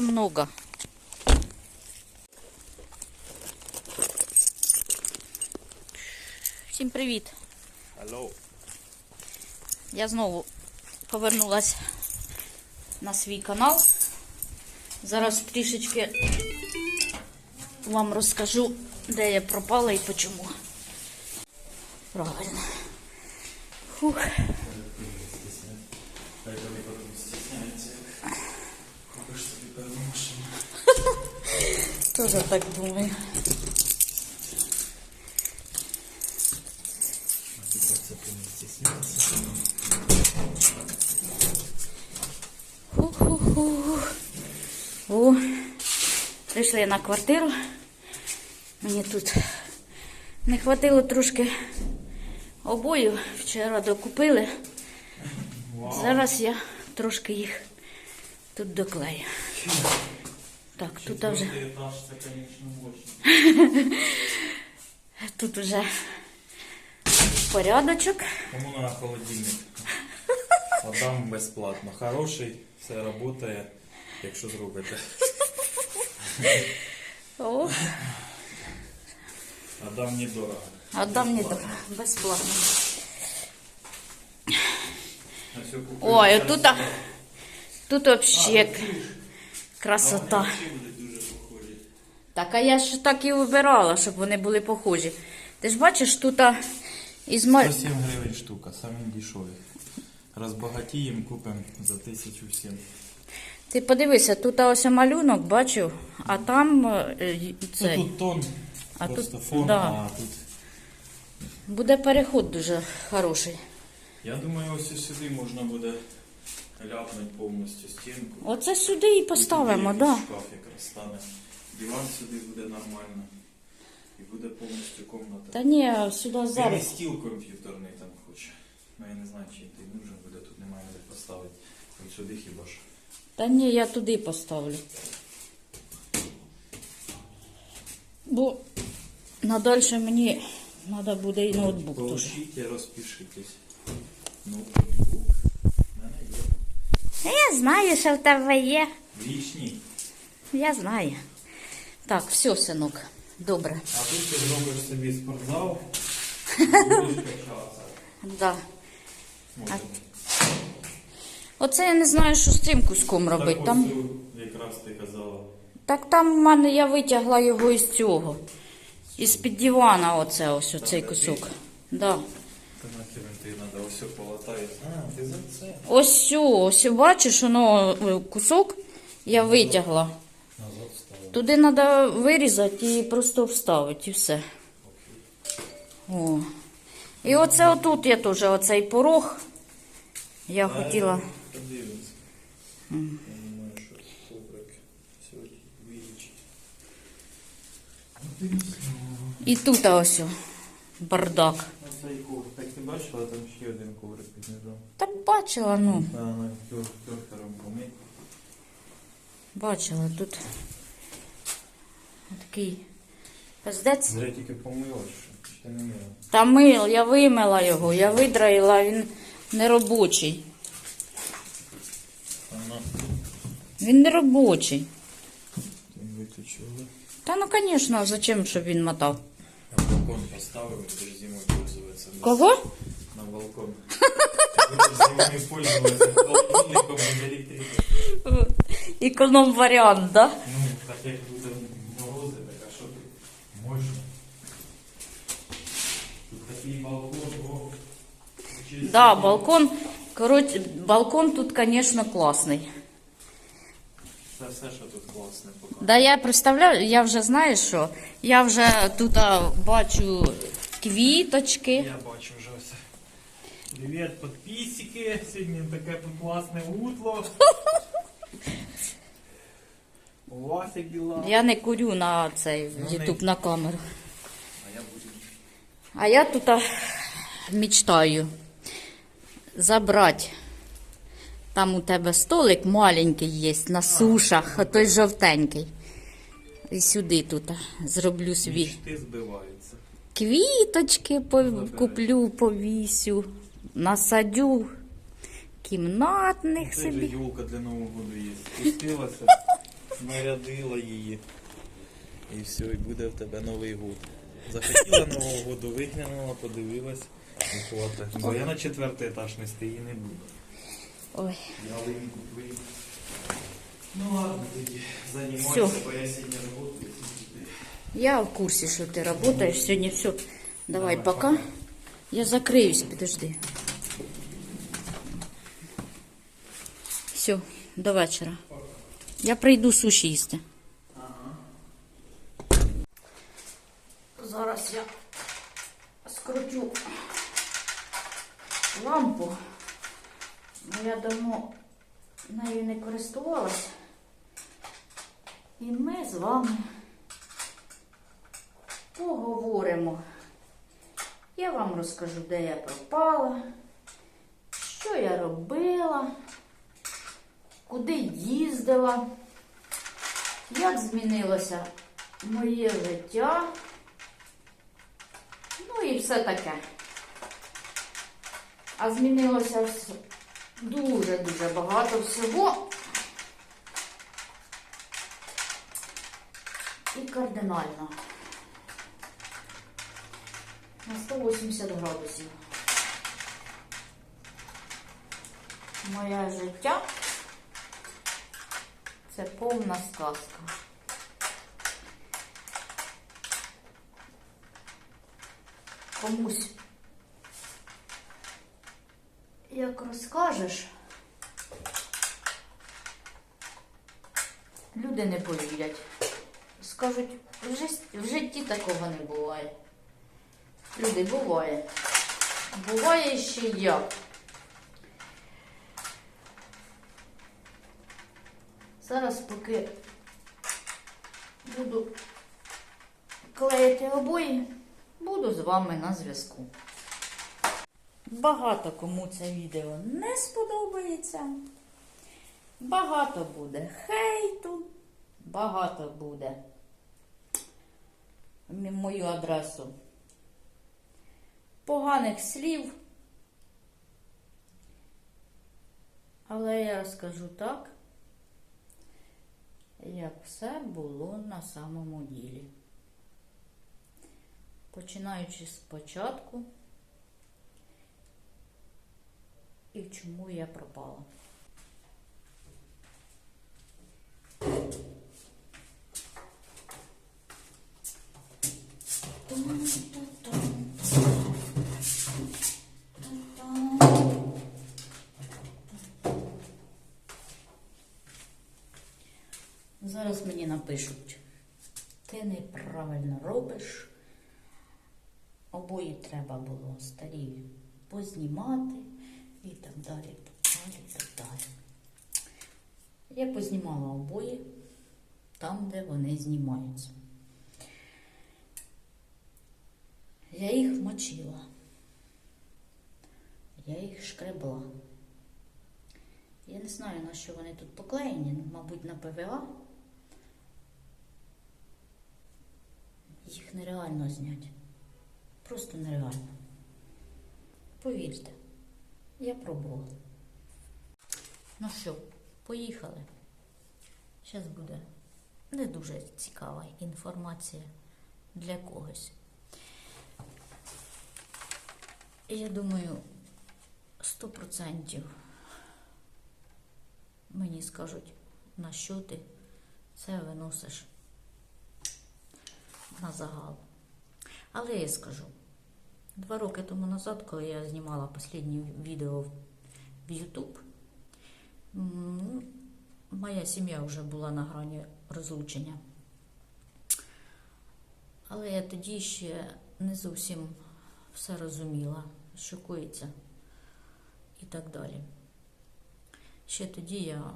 Это много. Всім привіт. Алло. Я знову повернулась на свій канал. Зараз трішечки вам розкажу, де я пропала і почому. Правильно. Фух. Тоже так думаю. О, прийшли на квартиру. Мені тут не хватило трошки обоїв. Вчора докупили. Зараз я трошки їх тут доклею. Так, тут вже, етаж, це, мощно. тут вже порядочок. Кому на холодильник? Отдам безплатно. Хороший, все працює, якщо зробите. О, Отдам недорого. отдам не дорого, безплатно. А купив. Ой, тут, а- тут взагалі красота. Так, а я ж так і вибирала, щоб вони були похожі. Ти ж бачиш, тут із маль... 107 гривень штука, самі дешеві. Розбагатіємо, купимо за 1007. Ти подивися, тут ось малюнок бачив, а там е, Ну, тут тон, А просто тут- фон, да. а тут... буде переход дуже хороший. Я думаю, ось сюди можна буде ляпнути повністю стінку. Оце сюди і поставимо, так. Да. Шкаф якраз стане. Диван сюди буде нормально. І буде повністю комната. Та ні, сюди зараз. стіл комп'ютерний там хоче. Ну я не знаю, чи ти нужен буде, тут немає де поставити. Ось сюди хіба що. Та ні, я туди поставлю. Бо надальше мені треба буде і ноутбук теж. Получите, розпишитесь. Ноутбук. Я знаю, що в тебе є. Лічні. Я знаю. Так, все, синок. Добре. А тут ти зробиш собі спортзал. Да. Оце я не знаю, що з цим куском робити. Так Там, якраз ти казала. так там в мене я витягла його із цього. Із-під дивана оце ось оцей кусок. Да. Ось сю, ось бачиш, воно е, кусок я витягла. Туди треба вирізати і просто вставити, і все. О. І оце отут я теж оцей порог. Я хотіла. Подивимось. І тут ось бардак. Оцей коврик. Ти бачила, там ще один коврик під низом. Так бачила, ну, А, на тьортером помить. бачила тут. Такий пиздець. Зря тільки помила, що ти не мила. Та мил, я вимила його, я видраїла, він не робочий. Ага. Він не робочий. Ти виключила. Та ну, звісно, зачем, щоб він мотав? На балкон поставив, будеш зимою пользуватися. без- Кого? На балкон. Ти будеш зимою пользуватися холодильником без електрики. Економ варіант, да? Ну, так як буде морози, так а що ти? Можна. Тут такий балкон, о. Через Да, стіну. балкон. Коротше, балкон тут, звісно, класний. Це все, що тут класне поки. Да я представляю, я вже знаю, що я вже тут а, бачу квіточки. Я бачу вже все. Привіт, підписчики. Сьогодні таке класне утло. У вас як діла? Я не курю на цей Ну, YouTube на камеру. А я буду. А я тут а, мечтаю забрати. Там у тебе столик маленький є на сушах, а той жовтенький. І сюди тут а, зроблю собі Мічти збиваються. Квіточки, куплю, повісю, насадю кімнатних Це собі. юлка для Нового року є. Спустилася, нарядила її. І все, і буде в тебе Новий год. Захотіла Нового году, виглянула, подивилась. І хватить. Бо я на четвертий етаж нести її не буду. Ой, Ялинку твою. Ну ладно, тоді займайся, бо я сьогодні роботу. Я в курсі, що ти працюєш сьогодні. Все. Давай, Давай, пока. Я закриюсь, підожди. Все, до вечора. Я прийду суші їсти. Зараз я скрутю лампу. Я давно нею не користувалась. І ми з вами поговоримо. Я вам розкажу, де я пропала, що я робила, куди їздила, як змінилося моє життя. Ну і все таке. А змінилося дуже-дуже багато всього. І кардинально. На 180 градусів. Моє життя це повна сказка. Комусь як розкажеш, люди не повірять. Скажуть, в житті, такого не буває. Люди, буває. Буває ще як. Зараз поки буду клеїти обої, буду з вами на зв'язку. Багато кому це відео не сподобається. Багато буде хейту, багато буде мою адресу поганих слів. Але я скажу так, як все було на самому ділі. Починаючи з початку і чому я пропала. Мені напишуть, ти неправильно робиш. Обої треба було старі познімати і так далі, так далі, так далі. Я познімала обої там, де вони знімаються. Я їх мочила. Я їх шкребла. Я не знаю, на що вони тут поклеєні, мабуть, на ПВА. Їх нереально зняти. Просто нереально. Повірте, я пробувала. Ну що, поїхали. Зараз буде не дуже цікава інформація для когось. Я думаю, сто процентів мені скажуть, на що ти це виносиш на загал. Але я скажу, два роки тому назад, коли я знімала останнє відео в YouTube, моя сім'я вже була на грані розлучення. Але я тоді ще не зовсім все розуміла, що і так далі. Ще тоді я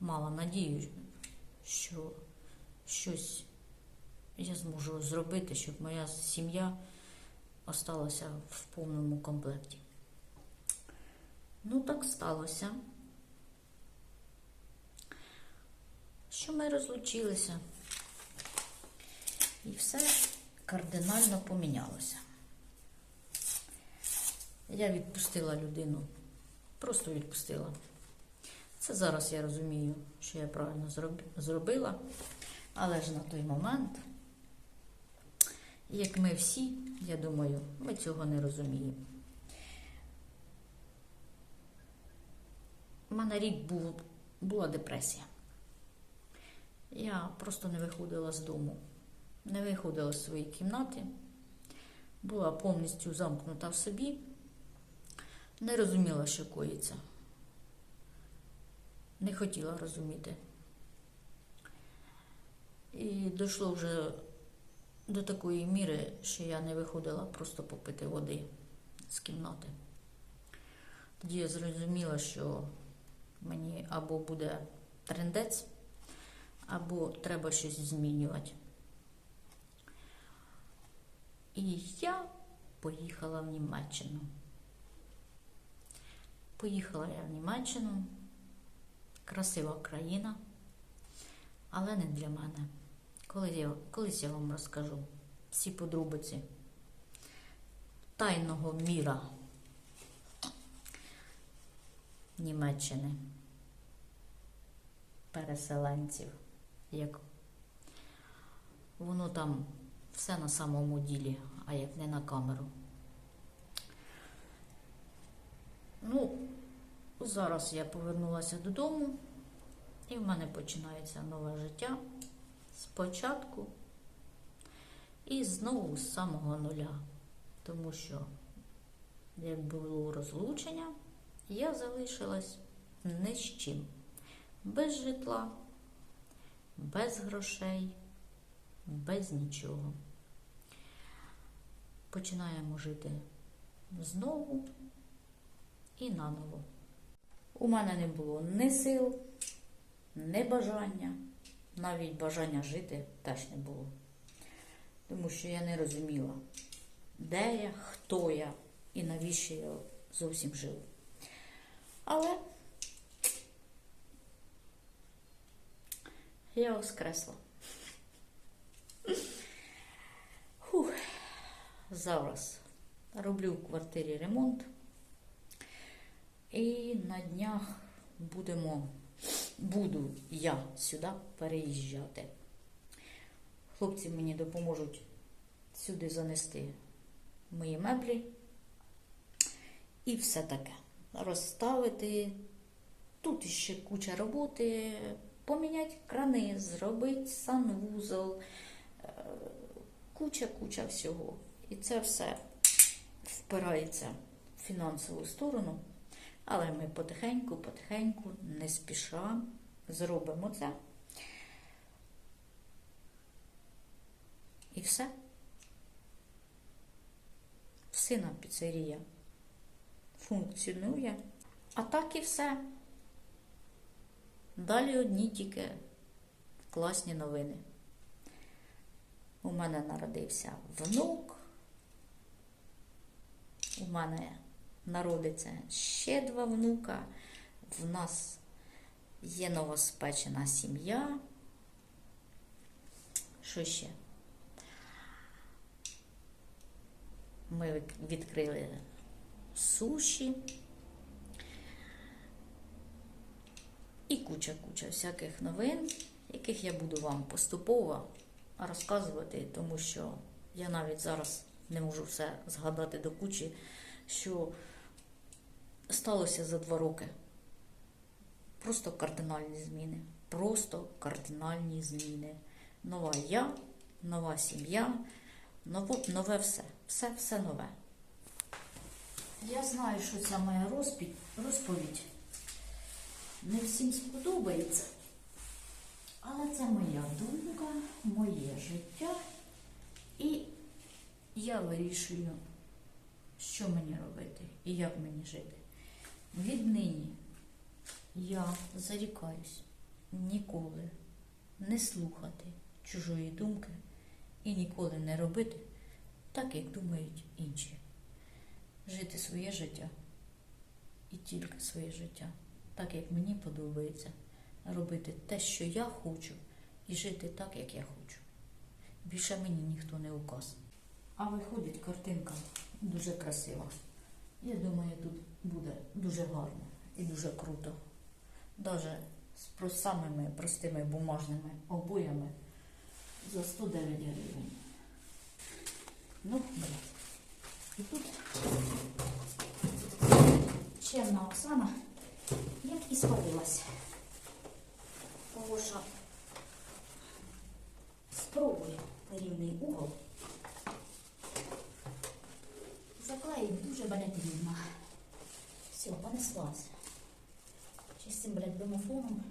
мала надію, що щось я зможу зробити, щоб моя сім'я осталася в повному комплекті. Ну, так сталося. Що ми розлучилися. І все кардинально помінялося. Я відпустила людину Просто відпустила. Це зараз я розумію, що я правильно зробила. Але ж на той момент, як ми всі, я думаю, ми цього не розуміємо. У мене рік був, була депресія. Я просто не виходила з дому, не виходила з своєї кімнати, була повністю замкнута в собі, не розуміла, що коїться. Не хотіла розуміти. І дійшло вже до такої міри, що я не виходила просто попити води з кімнати. Тоді я зрозуміла, що мені або буде трендець, або треба щось змінювати. І я поїхала в Німеччину. Поїхала я в Німеччину, красива країна, але не для мене. Коли я, колись я вам розкажу. Всі подробиці тайного міра Німеччини, переселенців, як воно там все на самому ділі, а як не на камеру. Ну, зараз я повернулася додому, і в мене починається нове життя спочатку і знову з самого нуля. Тому що, як було розлучення, я залишилась не з чим. Без житла, без грошей, без нічого. Починаємо жити знову і наново. У мене не було ні сил, ні бажання, навіть бажання жити теж не було. Тому що я не розуміла, де я, хто я і навіщо я зовсім живу. Але я воскресла. Фух. Зараз роблю в квартирі ремонт. І на днях будемо, буду я сюди переїжджати. Хлопці мені допоможуть сюди занести мої меблі і все таке. Розставити. Тут ще куча роботи, поміняти крани, зробити санвузол, е, куча-куча всього. І це все впирається в фінансову сторону. Але ми потихеньку, потихеньку, не спіша зробимо це. І все. Сина піцерія функціонує. А так і все. Далі одні тільки класні новини. У мене народився внук. У мене народиться ще два внука. В нас є новоспечена сім'я. Що ще? Ми відкрили суші. І куча-куча всяких новин, яких я буду вам поступово розказувати, тому що я навіть зараз не можу все згадати до кучі, що сталося за два роки. Просто кардинальні зміни. Просто кардинальні зміни. Нова я, нова сім'я, нове все. Все, все нове. Я знаю, що ця моя розповідь не всім сподобається. Але це моя думка, моє життя. І я вирішую, що мені робити і як мені жити. Віднині я зарікаюсь ніколи не слухати чужої думки і ніколи не робити так, як думають інші. Жити своє життя і тільки своє життя, так як мені подобається, робити те, що я хочу, і жити так, як я хочу. Більше мені ніхто не указ. А виходить картинка дуже красива. Я думаю, тут буде дуже гарно і дуже круто. Даже з самими простими бумажними обоями за 109 гривень. Ну, блядь. І тут чемна Оксана, як і спалилась. Того що спробую рівний угол. Заклеїть дуже блядь, рівно. Все, понеслась. Ще з цим, блядь, домофоном.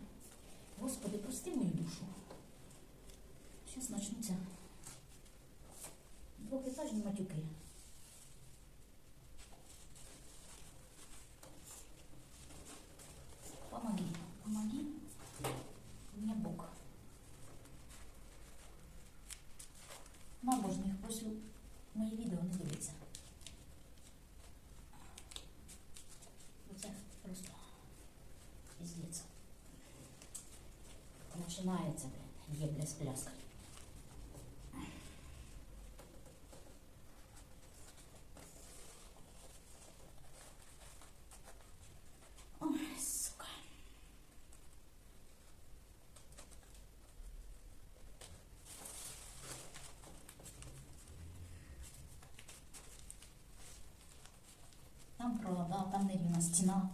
Господи, прости мою душу. Зараз почнуться двохетажні матюки. Починається, блядь, єбля з пляскою. Ой, сука. Там провода, там нерівна стіна.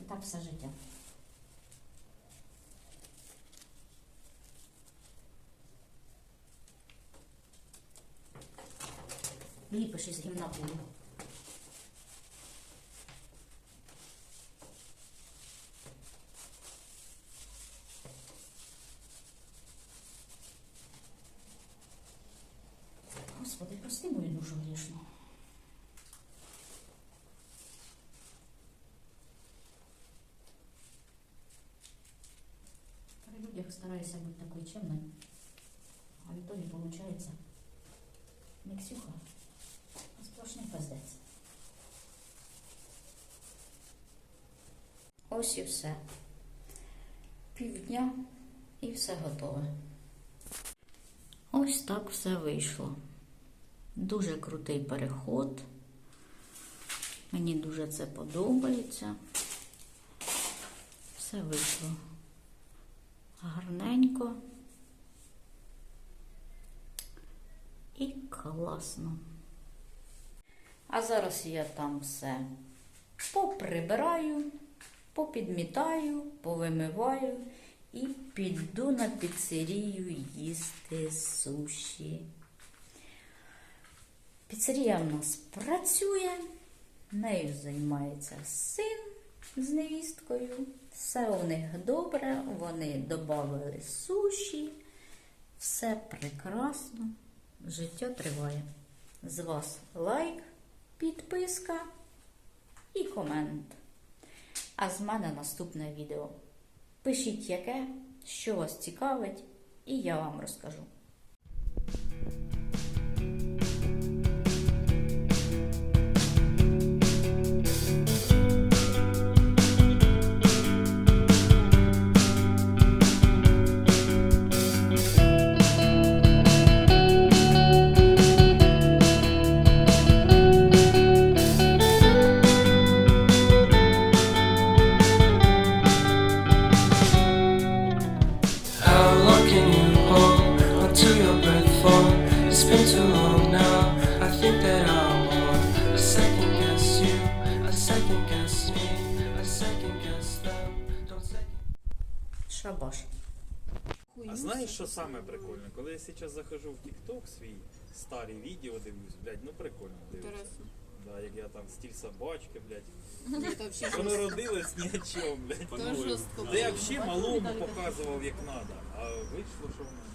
І так все життя. Ліпиш із гімна полу. Господи, прости мою душу грішну. При людях стараюся бути такою чемною, а в итоге получается не А сплошний пиздець. Ось і все. Півдня і все готове. Ось так все вийшло. Дуже крутий переход. Мені дуже це подобається. Все вийшло гарненько і класно. А зараз я там все поприбираю, попідмітаю, повимиваю і піду на піцерію їсти суші. Піцерія в нас працює, нею займається син з невісткою. Все у них добре, вони додали суші, все прекрасно, життя триває. З вас лайк, підписка і комент. А з мене наступне відео. Пишіть яке, що вас цікавить, і я вам розкажу. Що саме прикольне? Коли я зараз захожу в TikTok свій старі відео дивлюсь, блядь, ну прикольно дивлюся. Да, як я там стіль собачки, блядь. Вообще Воно родилось ні о чому, блядь. Жорстко Та я взагалі малому показував як треба, а вийшло, що воно